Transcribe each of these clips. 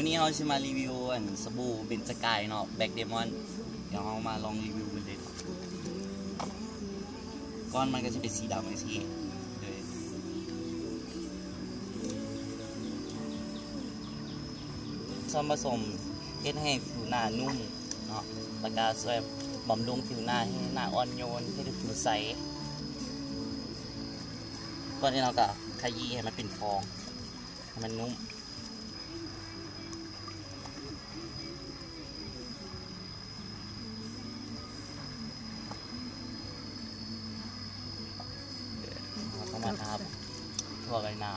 วันนี้เราจะมารีวิวอันสบู่เบนจกายเนาะแบ็กเดมอนเดี๋ยวเรามาลองรีวิวกันเลยก้อนมันก็จะเป็นสีดำไอ้สีเลยส่วนผสมเฮ็ดให้ผิวหน้านุ่มเนาะแล้วก็ช่วยบำรุงผิวหน้าให้หน้าอ่อนโยนให้ผิวใสก่อนที่เราก็ขยี้ให้มันเป็นฟองให้มันนุ่ม ทั่วกันหน้า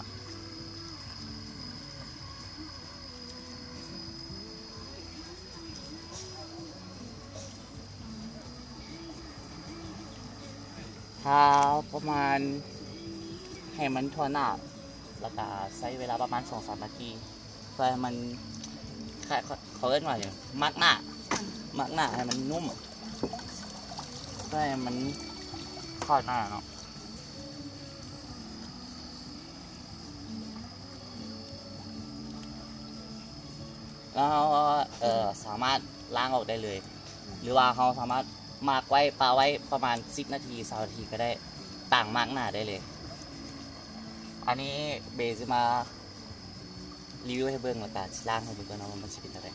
ทาประมาณให้มันทั่วหน้า แล้วก็ใช้เวลาประมาณสองสามนาทีเพื่อให้มันเขาเขาเรียกว่าอย่างมักหน้า มักหน้าให้มันนุ่มเพื่อให้มันทอดหน้าเนาะ แล้วเราก็เออสามารถล้างออกได้เลย หรือว่าเราสามารถมากไว้ปลาไว้ประมาณ 10 นาทีสานาทีก็ได้ต่างมากหน้าได้เลย อันนี้เบสจะมารีวิวให้เบิ่งแล้วก็ล้างให้ดูกันเนาะว่ามันจะเป็นอะไร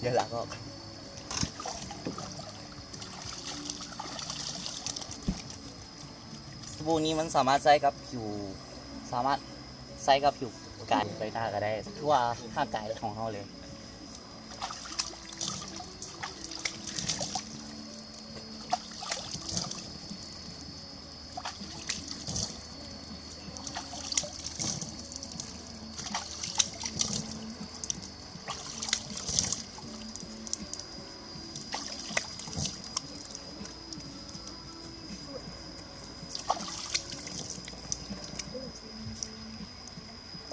เดี๋ยวล้างออกสบู่นี้มันสามารถใช้กับผิว สามารถใช้กับผิว การไปท่าก็ได้ ทั่วท่างกายของเขาเลย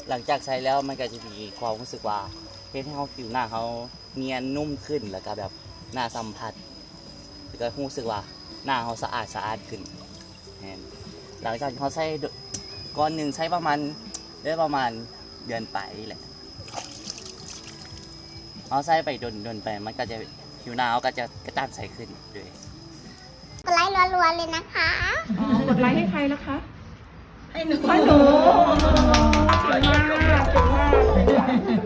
หลังจากใช้แล้วมันก็จะมีความรู้สึกว่าเฮ็ดให้เขาผิวหน้าเขาเนียนนุ่มขึ้นแล้วก็แบบหน้าสัมผัสแล้วก็รู้สึกว่าหน้าเขาสะอาดสะอาดขึ้นแม่นหลังจากที่เขาใช้ก้อนหนึ่งใช้ประมาณได้ประมาณเดือนไปนี่แหละเขาใช้ไปดนๆไปมันก็จะผิวหน้าเขาก็จะกระต้านใสขึ้นด้วยกดไลค์รัวๆเลยนะคะอ๋อกดไลค์ให้ใครแล้วคะ ให้หนูให้หนูเก่งมาก